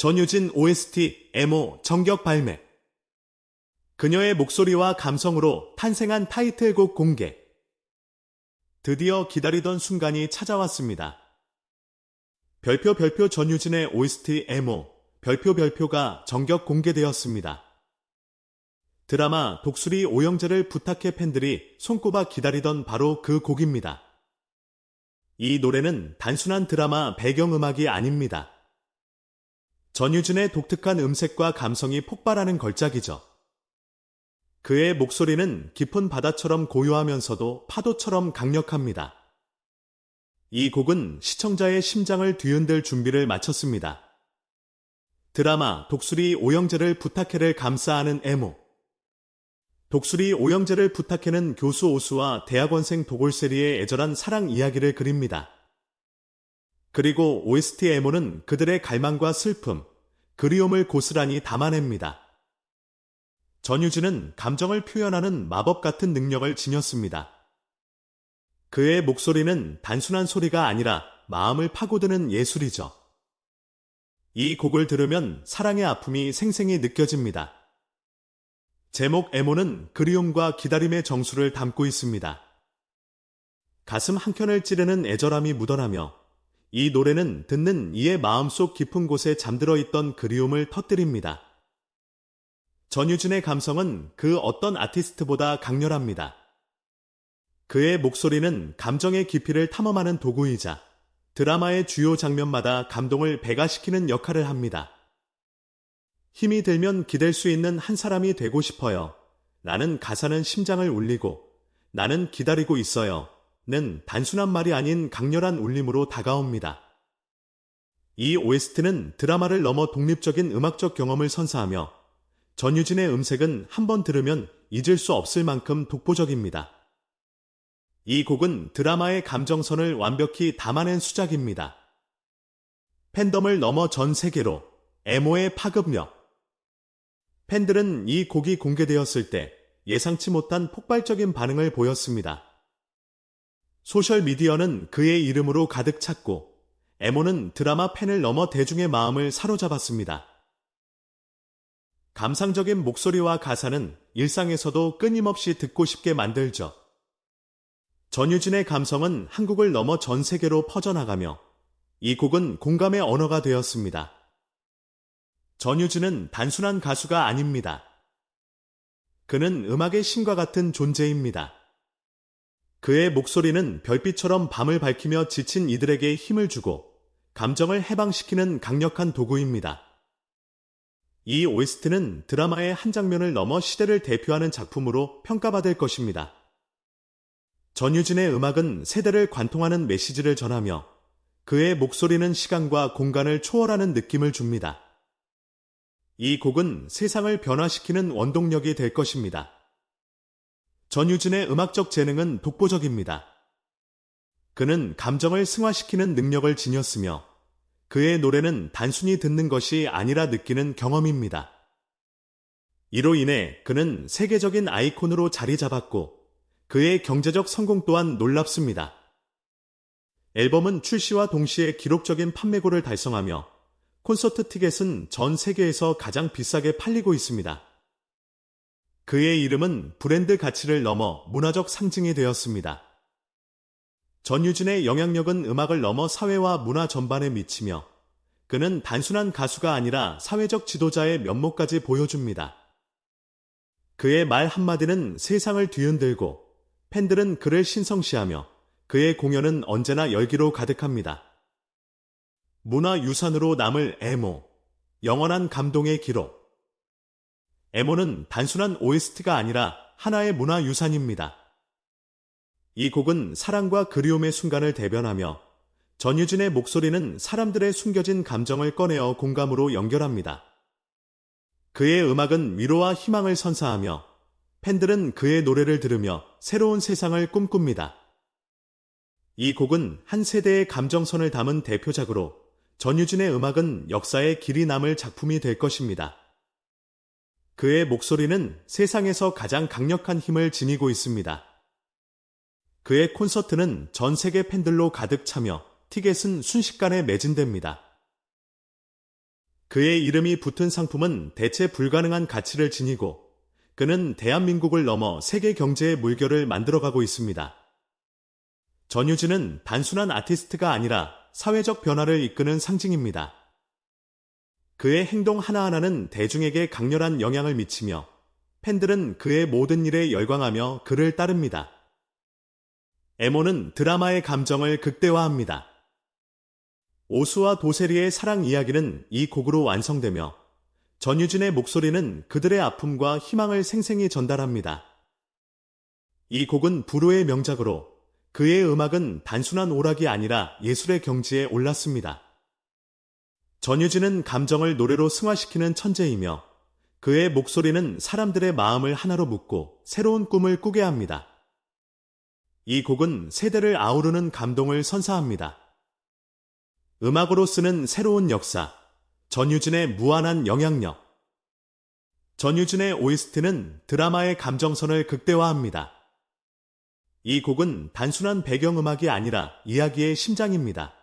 전유진 OST 에모 정격 발매. 그녀의 목소리와 감성으로 탄생한 타이틀곡 공개. 드디어 기다리던 순간이 찾아왔습니다. 별표 별표 전유진의 OST 에모 별표 별표가 정격 공개되었습니다. 드라마 독수리 오영재를 부탁해 팬들이 손꼽아 기다리던 바로 그 곡입니다. 이 노래는 단순한 드라마 배경음악이 아닙니다. 전유진의 독특한 음색과 감성이 폭발하는 걸작이죠. 그의 목소리는 깊은 바다처럼 고요하면서도 파도처럼 강력합니다. 이 곡은 시청자의 심장을 뒤흔들 준비를 마쳤습니다. 드라마 독수리 오영재를 부탁해를 감싸하는 애모. 독수리 오영재를 부탁해는 교수 오수와 대학원생 도골세리의 애절한 사랑 이야기를 그립니다. 그리고 OST 애모는 그들의 갈망과 슬픔, 그리움을 고스란히 담아냅니다. 전유진은 감정을 표현하는 마법 같은 능력을 지녔습니다. 그의 목소리는 단순한 소리가 아니라 마음을 파고드는 예술이죠. 이 곡을 들으면 사랑의 아픔이 생생히 느껴집니다. 제목 에모는 그리움과 기다림의 정수를 담고 있습니다. 가슴 한켠을 찌르는 애절함이 묻어나며 이 노래는 듣는 이의 마음속 깊은 곳에 잠들어 있던 그리움을 터뜨립니다. 전유진의 감성은 그 어떤 아티스트보다 강렬합니다. 그의 목소리는 감정의 깊이를 탐험하는 도구이자 드라마의 주요 장면마다 감동을 배가시키는 역할을 합니다. 힘이 들면 기댈 수 있는 한 사람이 되고 싶어요. 나는 가사는 심장을 울리고 나는 기다리고 있어요. 는 단순한 말이 아닌 강렬한 울림으로 다가옵니다. 이 OST는 드라마를 넘어 독립적인 음악적 경험을 선사하며 전유진의 음색은 한 번 들으면 잊을 수 없을 만큼 독보적입니다. 이 곡은 드라마의 감정선을 완벽히 담아낸 수작입니다. 팬덤을 넘어 전 세계로 에모의 파급력 팬들은 이 곡이 공개되었을 때 예상치 못한 폭발적인 반응을 보였습니다. 소셜미디어는 그의 이름으로 가득 찼고 에모는 드라마 팬을 넘어 대중의 마음을 사로잡았습니다. 감상적인 목소리와 가사는 일상에서도 끊임없이 듣고 싶게 만들죠. 전유진의 감성은 한국을 넘어 전 세계로 퍼져나가며 이 곡은 공감의 언어가 되었습니다. 전유진은 단순한 가수가 아닙니다. 그는 음악의 신과 같은 존재입니다. 그의 목소리는 별빛처럼 밤을 밝히며 지친 이들에게 힘을 주고 감정을 해방시키는 강력한 도구입니다. 이 OST는 드라마의 한 장면을 넘어 시대를 대표하는 작품으로 평가받을 것입니다. 전유진의 음악은 세대를 관통하는 메시지를 전하며 그의 목소리는 시간과 공간을 초월하는 느낌을 줍니다. 이 곡은 세상을 변화시키는 원동력이 될 것입니다. 전유진의 음악적 재능은 독보적입니다. 그는 감정을 승화시키는 능력을 지녔으며 그의 노래는 단순히 듣는 것이 아니라 느끼는 경험입니다. 이로 인해 그는 세계적인 아이콘으로 자리 잡았고 그의 경제적 성공 또한 놀랍습니다. 앨범은 출시와 동시에 기록적인 판매고를 달성하며 콘서트 티켓은 전 세계에서 가장 비싸게 팔리고 있습니다. 그의 이름은 브랜드 가치를 넘어 문화적 상징이 되었습니다. 전유진의 영향력은 음악을 넘어 사회와 문화 전반에 미치며 그는 단순한 가수가 아니라 사회적 지도자의 면모까지 보여줍니다. 그의 말 한마디는 세상을 뒤흔들고 팬들은 그를 신성시하며 그의 공연은 언제나 열기로 가득합니다. 문화 유산으로 남을 에모, 영원한 감동의 기록. 에모는 단순한 OST가 아니라 하나의 문화유산입니다. 이 곡은 사랑과 그리움의 순간을 대변하며 전유진의 목소리는 사람들의 숨겨진 감정을 꺼내어 공감으로 연결합니다. 그의 음악은 위로와 희망을 선사하며 팬들은 그의 노래를 들으며 새로운 세상을 꿈꿉니다. 이 곡은 한 세대의 감정선을 담은 대표작으로 전유진의 음악은 역사에 길이 남을 작품이 될 것입니다. 그의 목소리는 세상에서 가장 강력한 힘을 지니고 있습니다. 그의 콘서트는 전 세계 팬들로 가득 차며 티켓은 순식간에 매진됩니다. 그의 이름이 붙은 상품은 대체 불가능한 가치를 지니고 그는 대한민국을 넘어 세계 경제의 물결을 만들어가고 있습니다. 전유진은 단순한 아티스트가 아니라 사회적 변화를 이끄는 상징입니다. 그의 행동 하나하나는 대중에게 강렬한 영향을 미치며 팬들은 그의 모든 일에 열광하며 그를 따릅니다. 에모는 드라마의 감정을 극대화합니다. 오수와 도세리의 사랑 이야기는 이 곡으로 완성되며 전유진의 목소리는 그들의 아픔과 희망을 생생히 전달합니다. 이 곡은 불후의 명작으로 그의 음악은 단순한 오락이 아니라 예술의 경지에 올랐습니다. 전유진은 감정을 노래로 승화시키는 천재이며 그의 목소리는 사람들의 마음을 하나로 묶고 새로운 꿈을 꾸게 합니다. 이 곡은 세대를 아우르는 감동을 선사합니다. 음악으로 쓰는 새로운 역사, 전유진의 무한한 영향력. 전유진의 OST는 드라마의 감정선을 극대화합니다. 이 곡은 단순한 배경음악이 아니라 이야기의 심장입니다.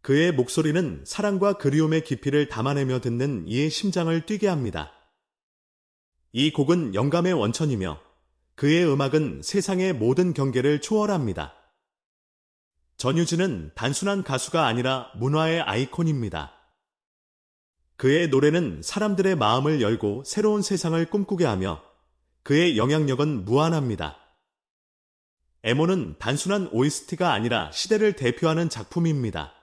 그의 목소리는 사랑과 그리움의 깊이를 담아내며 듣는 이의 심장을 뛰게 합니다. 이 곡은 영감의 원천이며 그의 음악은 세상의 모든 경계를 초월합니다. 전유진은 단순한 가수가 아니라 문화의 아이콘입니다. 그의 노래는 사람들의 마음을 열고 새로운 세상을 꿈꾸게 하며 그의 영향력은 무한합니다. 에모는 단순한 OST가 아니라 시대를 대표하는 작품입니다.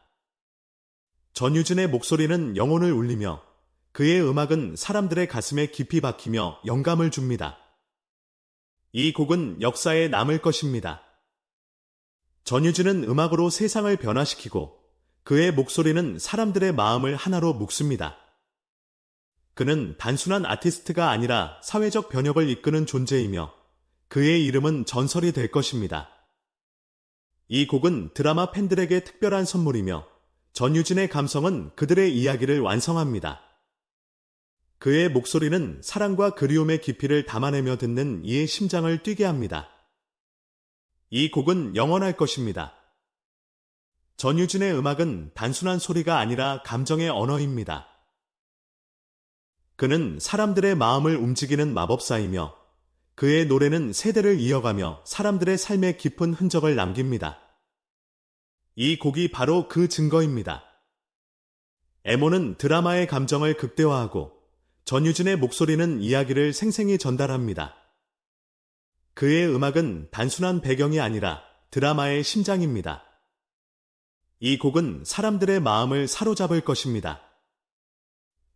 전유진의 목소리는 영혼을 울리며 그의 음악은 사람들의 가슴에 깊이 박히며 영감을 줍니다. 이 곡은 역사에 남을 것입니다. 전유진은 음악으로 세상을 변화시키고 그의 목소리는 사람들의 마음을 하나로 묶습니다. 그는 단순한 아티스트가 아니라 사회적 변혁을 이끄는 존재이며 그의 이름은 전설이 될 것입니다. 이 곡은 드라마 팬들에게 특별한 선물이며 전유진의 감성은 그들의 이야기를 완성합니다. 그의 목소리는 사랑과 그리움의 깊이를 담아내며 듣는 이의 심장을 뛰게 합니다. 이 곡은 영원할 것입니다. 전유진의 음악은 단순한 소리가 아니라 감정의 언어입니다. 그는 사람들의 마음을 움직이는 마법사이며 그의 노래는 세대를 이어가며 사람들의 삶에 깊은 흔적을 남깁니다. 이 곡이 바로 그 증거입니다. 에모는 드라마의 감정을 극대화하고 전유진의 목소리는 이야기를 생생히 전달합니다. 그의 음악은 단순한 배경이 아니라 드라마의 심장입니다. 이 곡은 사람들의 마음을 사로잡을 것입니다.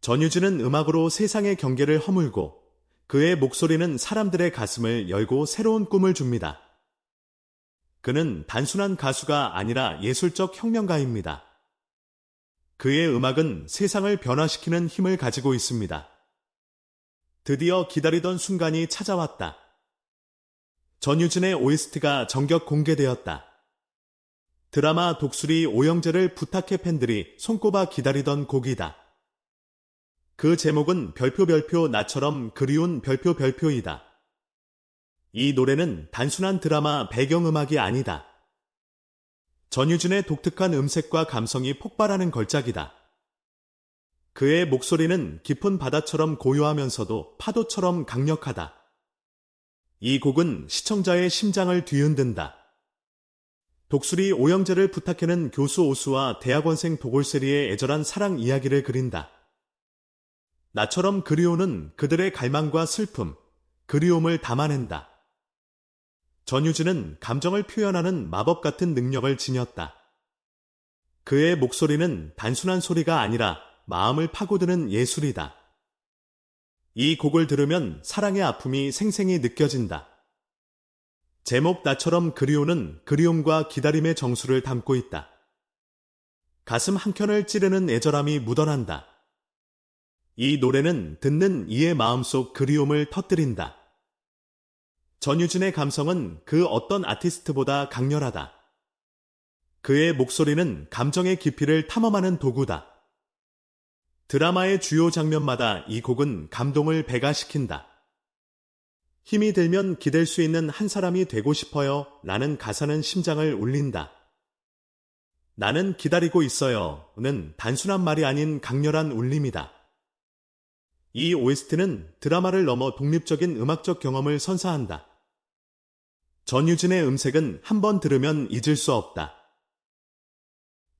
전유진은 음악으로 세상의 경계를 허물고 그의 목소리는 사람들의 가슴을 열고 새로운 꿈을 줍니다. 그는 단순한 가수가 아니라 예술적 혁명가입니다. 그의 음악은 세상을 변화시키는 힘을 가지고 있습니다. 드디어 기다리던 순간이 찾아왔다. 전유진의 OST가 정격 공개되었다. 드라마 독수리 오영재를 부탁해 팬들이 손꼽아 기다리던 곡이다. 그 제목은 별표 별표 나처럼 그리운 별표 별표이다. 이 노래는 단순한 드라마 배경음악이 아니다. 전유진의 독특한 음색과 감성이 폭발하는 걸작이다. 그의 목소리는 깊은 바다처럼 고요하면서도 파도처럼 강력하다. 이 곡은 시청자의 심장을 뒤흔든다. 독수리 오영재를 부탁해는 교수 오수와 대학원생 도골세리의 애절한 사랑 이야기를 그린다. 나처럼 그리오는 그들의 갈망과 슬픔, 그리움을 담아낸다. 전유진은 감정을 표현하는 마법 같은 능력을 지녔다. 그의 목소리는 단순한 소리가 아니라 마음을 파고드는 예술이다. 이 곡을 들으면 사랑의 아픔이 생생히 느껴진다. 제목 나처럼 그리오는 그리움과 기다림의 정수를 담고 있다. 가슴 한켠을 찌르는 애절함이 묻어난다. 이 노래는 듣는 이의 마음속 그리움을 터뜨린다. 전유진의 감성은 그 어떤 아티스트보다 강렬하다. 그의 목소리는 감정의 깊이를 탐험하는 도구다. 드라마의 주요 장면마다 이 곡은 감동을 배가시킨다. 힘이 들면 기댈 수 있는 한 사람이 되고 싶어요 라는 가사는 심장을 울린다. 나는 기다리고 있어요. 는 단순한 말이 아닌 강렬한 울림이다. 이 OST는 드라마를 넘어 독립적인 음악적 경험을 선사한다. 전유진의 음색은 한 번 들으면 잊을 수 없다.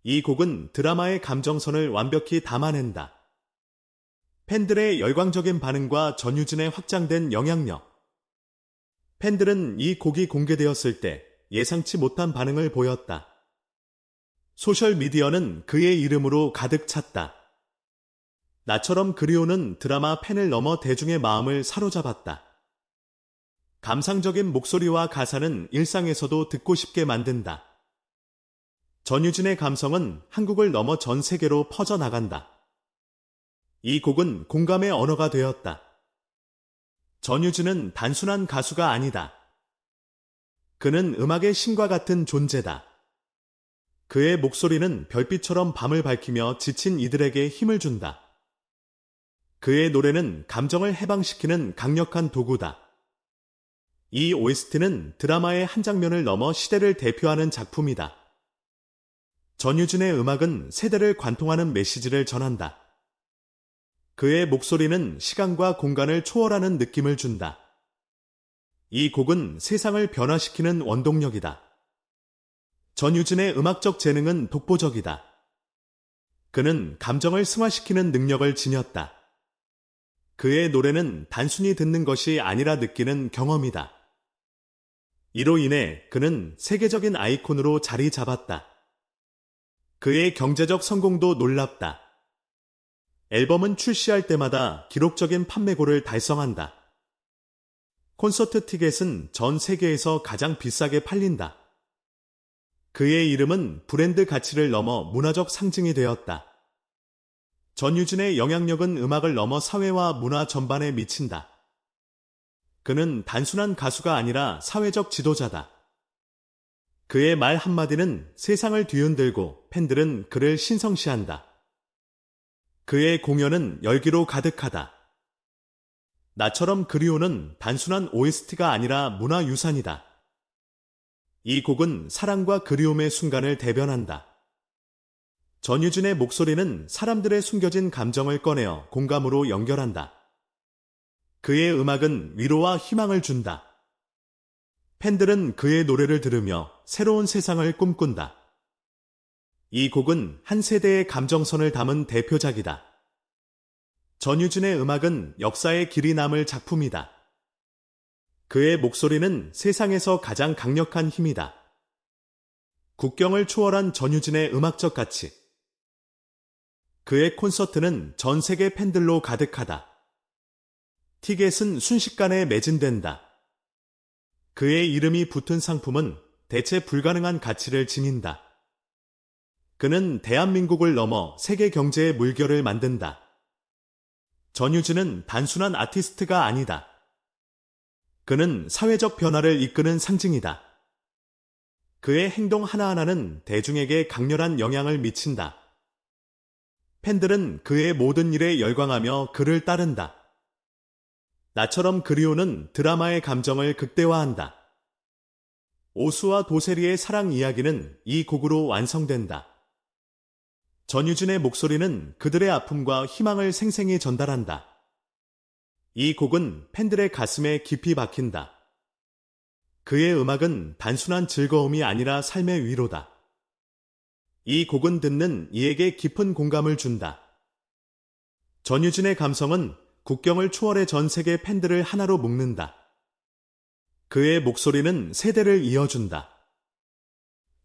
이 곡은 드라마의 감정선을 완벽히 담아낸다. 팬들의 열광적인 반응과 전유진의 확장된 영향력. 팬들은 이 곡이 공개되었을 때 예상치 못한 반응을 보였다. 소셜미디어는 그의 이름으로 가득 찼다. 나처럼 그리오는 드라마 팬을 넘어 대중의 마음을 사로잡았다. 감상적인 목소리와 가사는 일상에서도 듣고 싶게 만든다. 전유진의 감성은 한국을 넘어 전 세계로 퍼져나간다. 이 곡은 공감의 언어가 되었다. 전유진은 단순한 가수가 아니다. 그는 음악의 신과 같은 존재다. 그의 목소리는 별빛처럼 밤을 밝히며 지친 이들에게 힘을 준다. 그의 노래는 감정을 해방시키는 강력한 도구다. 이 OST는 드라마의 한 장면을 넘어 시대를 대표하는 작품이다. 전유진의 음악은 세대를 관통하는 메시지를 전한다. 그의 목소리는 시간과 공간을 초월하는 느낌을 준다. 이 곡은 세상을 변화시키는 원동력이다. 전유진의 음악적 재능은 독보적이다. 그는 감정을 승화시키는 능력을 지녔다. 그의 노래는 단순히 듣는 것이 아니라 느끼는 경험이다. 이로 인해 그는 세계적인 아이콘으로 자리 잡았다. 그의 경제적 성공도 놀랍다. 앨범은 출시할 때마다 기록적인 판매고를 달성한다. 콘서트 티켓은 전 세계에서 가장 비싸게 팔린다. 그의 이름은 브랜드 가치를 넘어 문화적 상징이 되었다. 전유진의 영향력은 음악을 넘어 사회와 문화 전반에 미친다. 그는 단순한 가수가 아니라 사회적 지도자다. 그의 말 한마디는 세상을 뒤흔들고 팬들은 그를 신성시한다. 그의 공연은 열기로 가득하다. 나처럼 그리오는 단순한 OST가 아니라 문화유산이다. 이 곡은 사랑과 그리움의 순간을 대변한다. 전유진의 목소리는 사람들의 숨겨진 감정을 꺼내어 공감으로 연결한다. 그의 음악은 위로와 희망을 준다. 팬들은 그의 노래를 들으며 새로운 세상을 꿈꾼다. 이 곡은 한 세대의 감정선을 담은 대표작이다. 전유진의 음악은 역사의 길이 남을 작품이다. 그의 목소리는 세상에서 가장 강력한 힘이다. 국경을 초월한 전유진의 음악적 가치. 그의 콘서트는 전 세계 팬들로 가득하다. 티켓은 순식간에 매진된다. 그의 이름이 붙은 상품은 대체 불가능한 가치를 지닌다. 그는 대한민국을 넘어 세계 경제의 물결을 만든다. 전유진은 단순한 아티스트가 아니다. 그는 사회적 변화를 이끄는 상징이다. 그의 행동 하나하나는 대중에게 강렬한 영향을 미친다. 팬들은 그의 모든 일에 열광하며 그를 따른다. 나처럼 그리오는 드라마의 감정을 극대화한다. 오수와 도세리의 사랑 이야기는 이 곡으로 완성된다. 전유진의 목소리는 그들의 아픔과 희망을 생생히 전달한다. 이 곡은 팬들의 가슴에 깊이 박힌다. 그의 음악은 단순한 즐거움이 아니라 삶의 위로다. 이 곡은 듣는 이에게 깊은 공감을 준다. 전유진의 감성은 국경을 초월해 전 세계 팬들을 하나로 묶는다. 그의 목소리는 세대를 이어준다.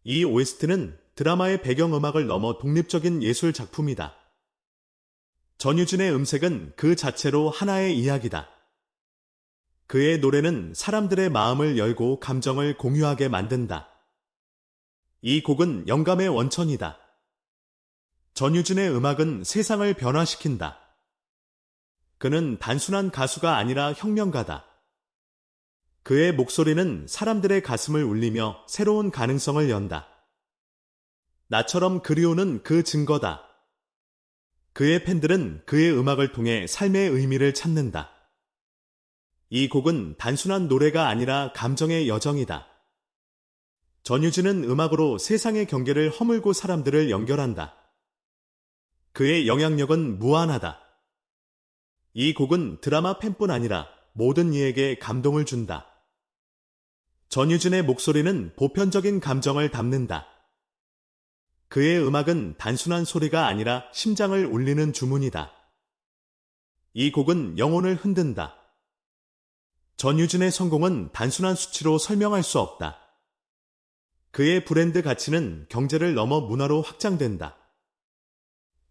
이 OST는 드라마의 배경음악을 넘어 독립적인 예술 작품이다. 전유진의 음색은 그 자체로 하나의 이야기다. 그의 노래는 사람들의 마음을 열고 감정을 공유하게 만든다. 이 곡은 영감의 원천이다. 전유진의 음악은 세상을 변화시킨다. 그는 단순한 가수가 아니라 혁명가다. 그의 목소리는 사람들의 가슴을 울리며 새로운 가능성을 연다. 나처럼 그리오는 그 증거다. 그의 팬들은 그의 음악을 통해 삶의 의미를 찾는다. 이 곡은 단순한 노래가 아니라 감정의 여정이다. 전유진은 음악으로 세상의 경계를 허물고 사람들을 연결한다. 그의 영향력은 무한하다. 이 곡은 드라마 팬뿐 아니라 모든 이에게 감동을 준다. 전유진의 목소리는 보편적인 감정을 담는다. 그의 음악은 단순한 소리가 아니라 심장을 울리는 주문이다. 이 곡은 영혼을 흔든다. 전유진의 성공은 단순한 수치로 설명할 수 없다. 그의 브랜드 가치는 경제를 넘어 문화로 확장된다.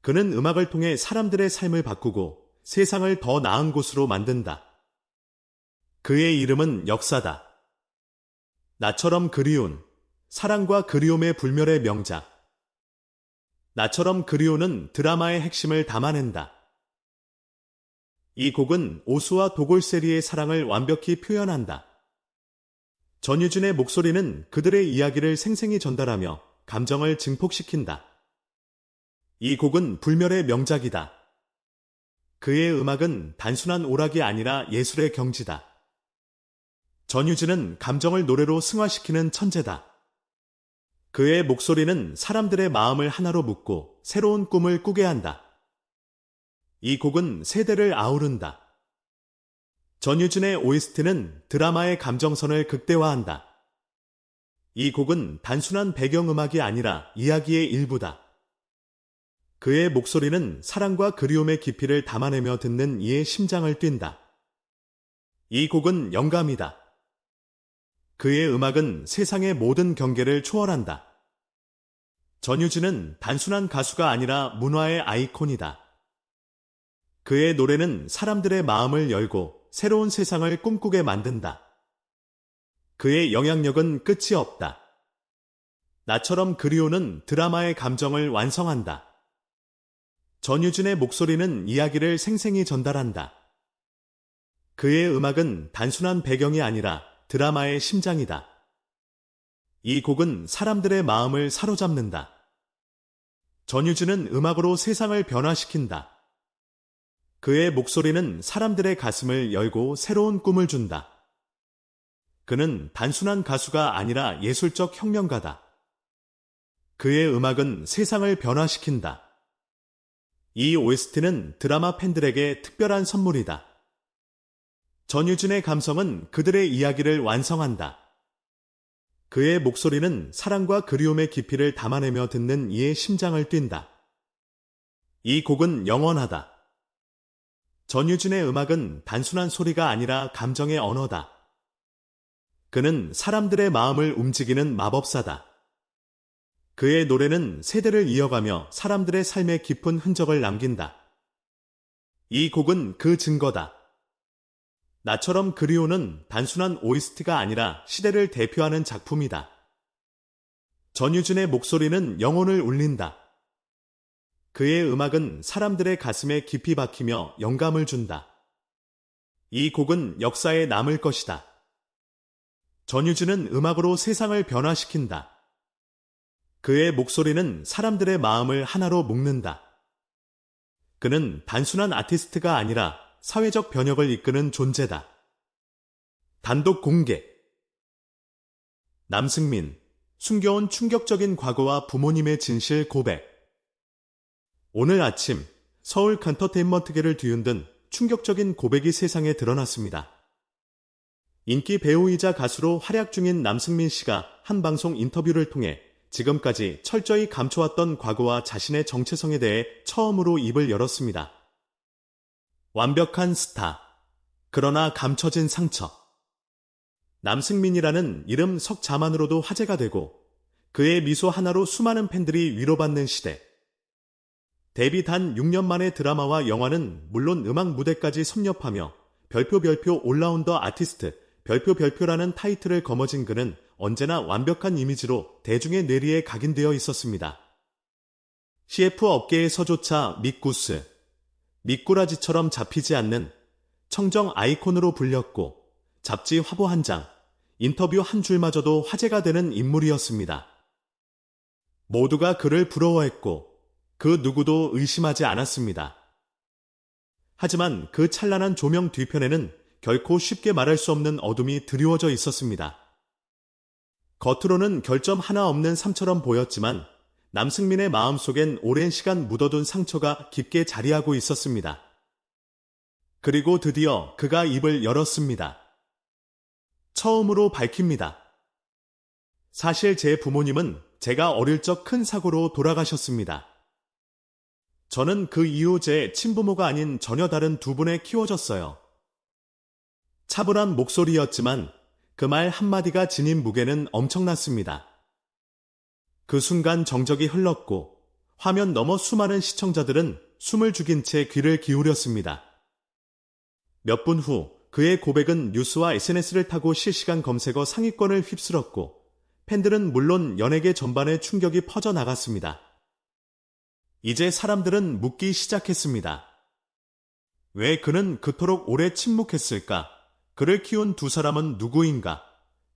그는 음악을 통해 사람들의 삶을 바꾸고 세상을 더 나은 곳으로 만든다. 그의 이름은 역사다. 나처럼 그리운 사랑과 그리움의 불멸의 명작. 나처럼 그리우는 드라마의 핵심을 담아낸다. 이 곡은 오수와 도골세리의 사랑을 완벽히 표현한다. 전유진의 목소리는 그들의 이야기를 생생히 전달하며 감정을 증폭시킨다. 이 곡은 불멸의 명작이다. 그의 음악은 단순한 오락이 아니라 예술의 경지다. 전유진은 감정을 노래로 승화시키는 천재다. 그의 목소리는 사람들의 마음을 하나로 묶고 새로운 꿈을 꾸게 한다. 이 곡은 세대를 아우른다. 전유진의 OST는 드라마의 감정선을 극대화한다. 이 곡은 단순한 배경음악이 아니라 이야기의 일부다. 그의 목소리는 사랑과 그리움의 깊이를 담아내며 듣는 이의 심장을 뛴다. 이 곡은 영감이다. 그의 음악은 세상의 모든 경계를 초월한다. 전유진은 단순한 가수가 아니라 문화의 아이콘이다. 그의 노래는 사람들의 마음을 열고 새로운 세상을 꿈꾸게 만든다. 그의 영향력은 끝이 없다. 나처럼 그리오는 드라마의 감정을 완성한다. 전유진의 목소리는 이야기를 생생히 전달한다. 그의 음악은 단순한 배경이 아니라 드라마의 심장이다. 이 곡은 사람들의 마음을 사로잡는다. 전유진은 음악으로 세상을 변화시킨다. 그의 목소리는 사람들의 가슴을 열고 새로운 꿈을 준다. 그는 단순한 가수가 아니라 예술적 혁명가다. 그의 음악은 세상을 변화시킨다. 이 OST는 드라마 팬들에게 특별한 선물이다. 전유진의 감성은 그들의 이야기를 완성한다. 그의 목소리는 사랑과 그리움의 깊이를 담아내며 듣는 이의 심장을 뛴다. 이 곡은 영원하다. 전유진의 음악은 단순한 소리가 아니라 감정의 언어다. 그는 사람들의 마음을 움직이는 마법사다. 그의 노래는 세대를 이어가며 사람들의 삶에 깊은 흔적을 남긴다. 이 곡은 그 증거다. 나처럼 그리오는 단순한 OST가 아니라 시대를 대표하는 작품이다. 전유진의 목소리는 영혼을 울린다. 그의 음악은 사람들의 가슴에 깊이 박히며 영감을 준다. 이 곡은 역사에 남을 것이다. 전유진은 음악으로 세상을 변화시킨다. 그의 목소리는 사람들의 마음을 하나로 묶는다. 그는 단순한 아티스트가 아니라 사회적 변혁을 이끄는 존재다. 단독 공개 남승민, 숨겨온 충격적인 과거와 부모님의 진실 고백 오늘 아침 서울 컨터테인먼트계를 뒤흔든 충격적인 고백이 세상에 드러났습니다. 인기 배우이자 가수로 활약 중인 남승민 씨가 한 방송 인터뷰를 통해 지금까지 철저히 감춰왔던 과거와 자신의 정체성에 대해 처음으로 입을 열었습니다. 완벽한 스타. 그러나 감춰진 상처. 남승민이라는 이름 석자만으로도 화제가 되고 그의 미소 하나로 수많은 팬들이 위로받는 시대. 데뷔 단 6년 만에 드라마와 영화는 물론 음악 무대까지 섭렵하며 별표 별표 올라운더 아티스트 별표 별표라는 타이틀을 거머쥔 그는 언제나 완벽한 이미지로 대중의 뇌리에 각인되어 있었습니다. CF 업계에서조차 미꾸스, 미꾸라지처럼 잡히지 않는 청정 아이콘으로 불렸고 잡지 화보 한 장, 인터뷰 한 줄마저도 화제가 되는 인물이었습니다. 모두가 그를 부러워했고 그 누구도 의심하지 않았습니다. 하지만 그 찬란한 조명 뒤편에는 결코 쉽게 말할 수 없는 어둠이 드리워져 있었습니다. 겉으로는 결점 하나 없는 삶처럼 보였지만 남승민의 마음속엔 오랜 시간 묻어둔 상처가 깊게 자리하고 있었습니다. 그리고 드디어 그가 입을 열었습니다. 처음으로 밝힙니다. 사실 제 부모님은 제가 어릴 적 큰 사고로 돌아가셨습니다. 저는 그 이후 제 친부모가 아닌 전혀 다른 두 분에 키워졌어요. 차분한 목소리였지만 그 말 한마디가 지닌 무게는 엄청났습니다. 그 순간 정적이 흘렀고 화면 너머 수많은 시청자들은 숨을 죽인 채 귀를 기울였습니다. 몇 분 후 그의 고백은 뉴스와 SNS를 타고 실시간 검색어 상위권을 휩쓸었고 팬들은 물론 연예계 전반에 충격이 퍼져나갔습니다. 이제 사람들은 묻기 시작했습니다. 왜 그는 그토록 오래 침묵했을까? 그를 키운 두 사람은 누구인가?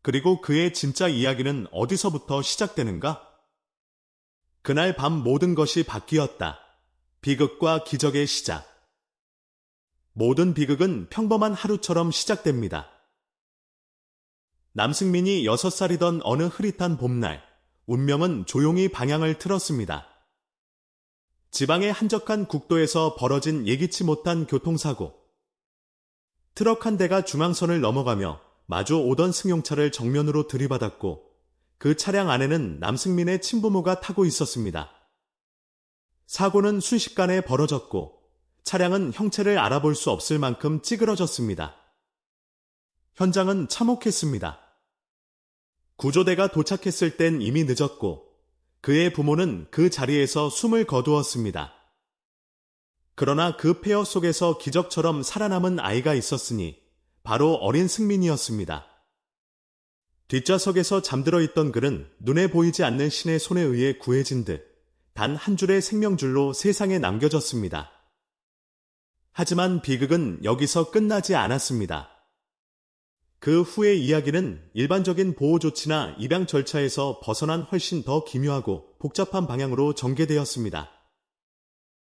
그리고 그의 진짜 이야기는 어디서부터 시작되는가? 그날 밤 모든 것이 바뀌었다. 비극과 기적의 시작. 모든 비극은 평범한 하루처럼 시작됩니다. 남승민이 6살이던 어느 흐릿한 봄날, 운명은 조용히 방향을 틀었습니다. 지방의 한적한 국도에서 벌어진 예기치 못한 교통사고. 트럭 한 대가 중앙선을 넘어가며 마주 오던 승용차를 정면으로 들이받았고 그 차량 안에는 남승민의 친부모가 타고 있었습니다. 사고는 순식간에 벌어졌고 차량은 형체를 알아볼 수 없을 만큼 찌그러졌습니다. 현장은 참혹했습니다. 구조대가 도착했을 땐 이미 늦었고 그의 부모는 그 자리에서 숨을 거두었습니다. 그러나 그 폐허 속에서 기적처럼 살아남은 아이가 있었으니 바로 어린 승민이었습니다. 뒷좌석에서 잠들어 있던 그는 눈에 보이지 않는 신의 손에 의해 구해진 듯 단 한 줄의 생명줄로 세상에 남겨졌습니다. 하지만 비극은 여기서 끝나지 않았습니다. 그 후의 이야기는 일반적인 보호 조치나 입양 절차에서 벗어난 훨씬 더 기묘하고 복잡한 방향으로 전개되었습니다.